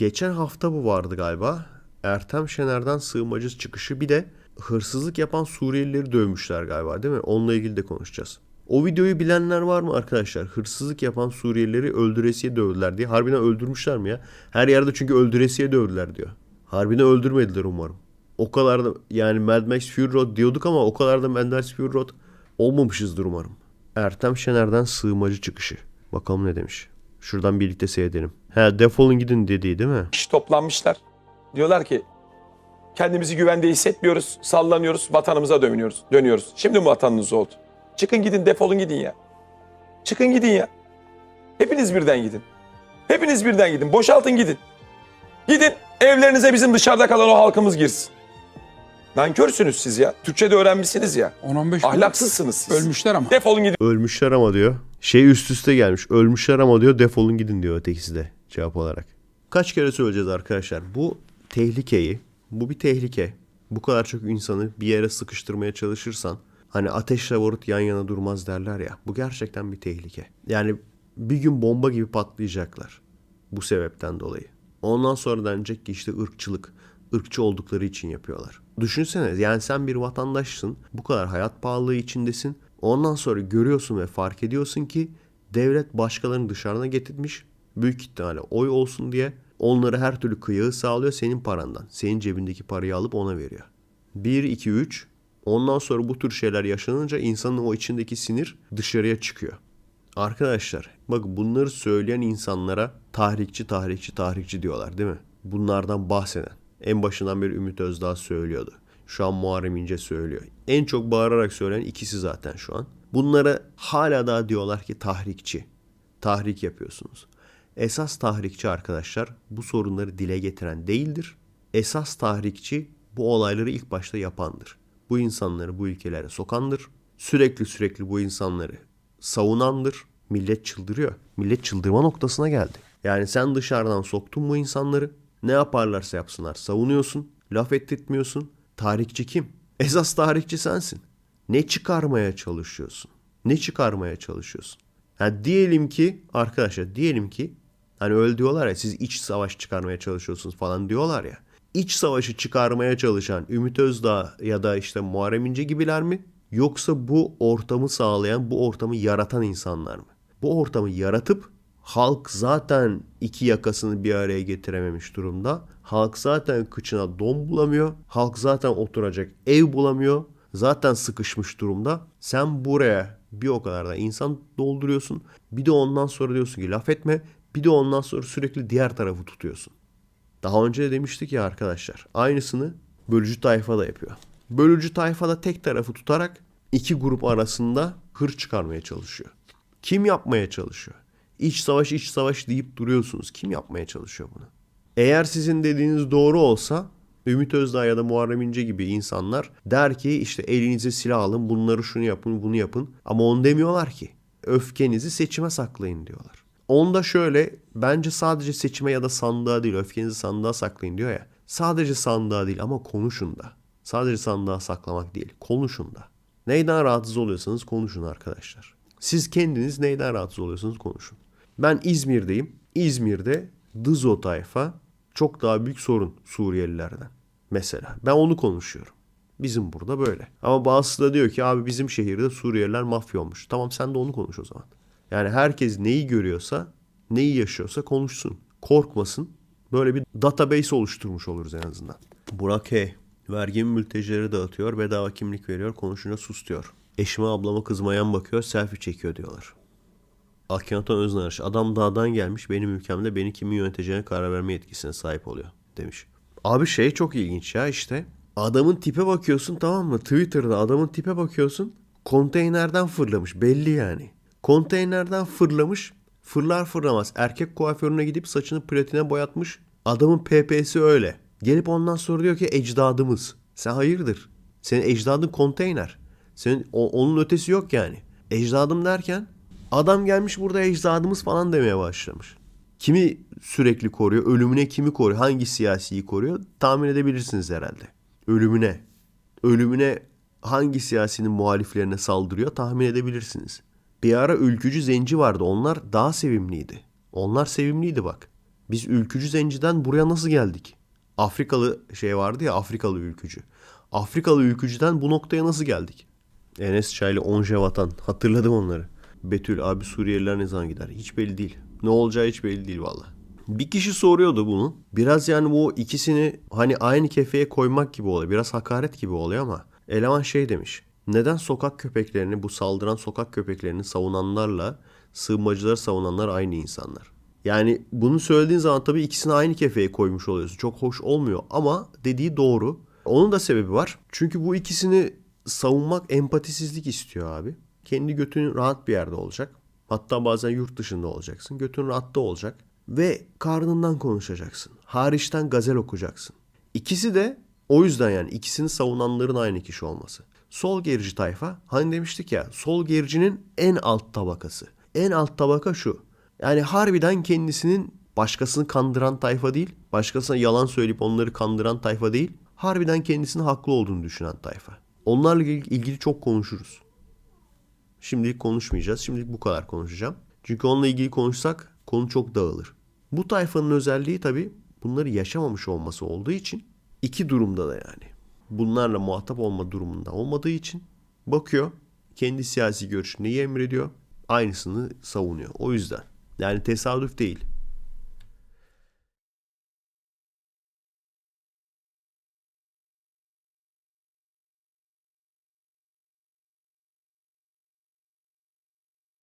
Geçen hafta bu vardı galiba. Ertem Şener'den sığınmacı çıkışı bir de hırsızlık yapan Suriyelileri dövmüşler galiba değil mi? Onunla ilgili de konuşacağız. O videoyu bilenler var mı arkadaşlar? Hırsızlık yapan Suriyelileri öldüresiye dövdüler diye. Harbiden öldürmüşler mi ya? Her yerde çünkü öldüresiye dövdüler diyor. Harbiden öldürmediler umarım. O kadar da yani Mad Max Fury Road diyorduk ama o kadar da Mad Max Fury Road olmamışızdır umarım. Ertem Şener'den sığınmacı çıkışı. Bakalım ne demiş. Şuradan birlikte seyredelim. He defolun gidin dediği değil mi? kişi toplanmışlar. Diyorlar ki kendimizi güvende hissetmiyoruz, sallanıyoruz, vatanımıza dönüyoruz. dönüyoruz. Şimdi mi vatanınız oldu? Çıkın gidin, defolun gidin ya. Çıkın gidin ya. Hepiniz birden gidin. Hepiniz birden gidin. Boşaltın gidin. Gidin evlerinize bizim dışarıda kalan o halkımız girsin. Nankörsünüz siz ya. Türkçe de öğrenmişsiniz ya. 10-15 gün Ahlaksızsınız siz. ölmüşler ama. Defolun gidin. Ölmüşler ama diyor. Şey üst üste gelmiş. Ölmüşler ama diyor defolun gidin diyor ötekisi de cevap olarak. Kaç kere söyleyeceğiz arkadaşlar. Bu tehlikeyi, bu bir tehlike. Bu kadar çok insanı bir yere sıkıştırmaya çalışırsan hani ateşle barut yan yana durmaz derler ya. Bu gerçekten bir tehlike. Yani bir gün bomba gibi patlayacaklar. Bu sebepten dolayı. Ondan sonra denecek ki işte ırkçılık. ırkçı oldukları için yapıyorlar. Düşünsene yani sen bir vatandaşsın. Bu kadar hayat pahalılığı içindesin. Ondan sonra görüyorsun ve fark ediyorsun ki devlet başkalarını dışarıdan getirmiş. Büyük ihtimalle oy olsun diye onları her türlü kıyağı sağlıyor senin parandan. Senin cebindeki parayı alıp ona veriyor. 1, 2, 3. Ondan sonra bu tür şeyler yaşanınca insanın o içindeki sinir dışarıya çıkıyor. Arkadaşlar bak bunları söyleyen insanlara tahrikçi tahrikçi tahrikçi diyorlar değil mi? Bunlardan bahseden. En başından beri Ümit Özdağ söylüyordu. Şu an Muharrem İnce söylüyor. En çok bağırarak söyleyen ikisi zaten şu an. Bunlara hala daha diyorlar ki tahrikçi. Tahrik yapıyorsunuz. Esas tahrikçi arkadaşlar bu sorunları dile getiren değildir. Esas tahrikçi bu olayları ilk başta yapandır. Bu insanları bu ülkelere sokandır. Sürekli sürekli bu insanları savunandır. Millet çıldırıyor. Millet çıldırma noktasına geldi. Yani sen dışarıdan soktun bu insanları. Ne yaparlarsa yapsınlar savunuyorsun. Laf ettirtmiyorsun. Tarihçi kim? Esas tarihçi sensin. Ne çıkarmaya çalışıyorsun? Ne çıkarmaya çalışıyorsun? Ha diyelim ki arkadaşlar diyelim ki hani öyle diyorlar ya siz iç savaş çıkarmaya çalışıyorsunuz falan diyorlar ya. İç savaşı çıkarmaya çalışan Ümit Özdağ ya da işte Muharrem İnce gibiler mi? Yoksa bu ortamı sağlayan, bu ortamı yaratan insanlar mı? Bu ortamı yaratıp halk zaten iki yakasını bir araya getirememiş durumda. Halk zaten kıçına don bulamıyor. Halk zaten oturacak ev bulamıyor. Zaten sıkışmış durumda. Sen buraya bir o kadar da insan dolduruyorsun. Bir de ondan sonra diyorsun ki laf etme. Bir de ondan sonra sürekli diğer tarafı tutuyorsun. Daha önce de demiştik ya arkadaşlar. Aynısını bölücü tayfa da yapıyor. Bölücü tayfa da tek tarafı tutarak iki grup arasında hır çıkarmaya çalışıyor. Kim yapmaya çalışıyor? İç savaş iç savaş deyip duruyorsunuz. Kim yapmaya çalışıyor bunu? Eğer sizin dediğiniz doğru olsa Ümit Özdağ ya da Muharrem İnce gibi insanlar der ki işte elinize silah alın bunları şunu yapın bunu yapın. Ama onu demiyorlar ki. Öfkenizi seçime saklayın diyorlar. Onda şöyle bence sadece seçime ya da sandığa değil öfkenizi sandığa saklayın diyor ya. Sadece sandığa değil ama konuşun da. Sadece sandığa saklamak değil konuşun da. Neyden rahatsız oluyorsanız konuşun arkadaşlar. Siz kendiniz neyden rahatsız oluyorsanız konuşun. Ben İzmir'deyim. İzmir'de Dızo tayfa çok daha büyük sorun Suriyelilerden. Mesela ben onu konuşuyorum. Bizim burada böyle. Ama bazısı da diyor ki abi bizim şehirde Suriyeliler mafya olmuş. Tamam sen de onu konuş o zaman. Yani herkes neyi görüyorsa, neyi yaşıyorsa konuşsun. Korkmasın. Böyle bir database oluşturmuş oluruz en azından. Burak H. Vergimi mültecilere dağıtıyor, bedava kimlik veriyor, konuşunca sus diyor. Eşime ablama kızıma yan bakıyor, selfie çekiyor diyorlar. Akhenaton Öznarış. Adam dağdan gelmiş benim ülkemde beni kimin yöneteceğine karar verme yetkisine sahip oluyor demiş. Abi şey çok ilginç ya işte. Adamın tipe bakıyorsun tamam mı? Twitter'da adamın tipe bakıyorsun. Konteynerden fırlamış belli yani. Konteynerden fırlamış. Fırlar fırlamaz erkek kuaförüne gidip saçını platine boyatmış. Adamın PP'si öyle. Gelip ondan sonra diyor ki ecdadımız. Sen hayırdır? Senin ecdadın konteyner. Senin o- onun ötesi yok yani. Ecdadım derken Adam gelmiş burada ecdadımız falan demeye başlamış. Kimi sürekli koruyor? Ölümüne kimi koruyor? Hangi siyasiyi koruyor? Tahmin edebilirsiniz herhalde. Ölümüne. Ölümüne hangi siyasinin muhaliflerine saldırıyor tahmin edebilirsiniz. Bir ara ülkücü zenci vardı. Onlar daha sevimliydi. Onlar sevimliydi bak. Biz ülkücü zenciden buraya nasıl geldik? Afrikalı şey vardı ya Afrikalı ülkücü. Afrikalı ülkücüden bu noktaya nasıl geldik? Enes Çaylı Onje Vatan. Hatırladım onları. Betül abi Suriyeliler ne zaman gider? Hiç belli değil. Ne olacağı hiç belli değil valla. Bir kişi soruyordu bunu. Biraz yani bu ikisini hani aynı kefeye koymak gibi oluyor. Biraz hakaret gibi oluyor ama eleman şey demiş. Neden sokak köpeklerini bu saldıran sokak köpeklerini savunanlarla sığınmacıları savunanlar aynı insanlar? Yani bunu söylediğin zaman tabii ikisini aynı kefeye koymuş oluyorsun. Çok hoş olmuyor ama dediği doğru. Onun da sebebi var. Çünkü bu ikisini savunmak empatisizlik istiyor abi. Kendi götünün rahat bir yerde olacak. Hatta bazen yurt dışında olacaksın. Götün rahatta olacak. Ve karnından konuşacaksın. Hariçten gazel okuyacaksın. İkisi de o yüzden yani ikisini savunanların aynı kişi olması. Sol gerici tayfa hani demiştik ya sol gericinin en alt tabakası. En alt tabaka şu. Yani harbiden kendisinin başkasını kandıran tayfa değil, başkasına yalan söyleyip onları kandıran tayfa değil, harbiden kendisinin haklı olduğunu düşünen tayfa. Onlarla ilgili çok konuşuruz. Şimdilik konuşmayacağız. Şimdilik bu kadar konuşacağım. Çünkü onunla ilgili konuşsak konu çok dağılır. Bu tayfanın özelliği tabii bunları yaşamamış olması olduğu için iki durumda da yani. Bunlarla muhatap olma durumunda olmadığı için bakıyor kendi siyasi görüşünü neyi emrediyor aynısını savunuyor. O yüzden yani tesadüf değil.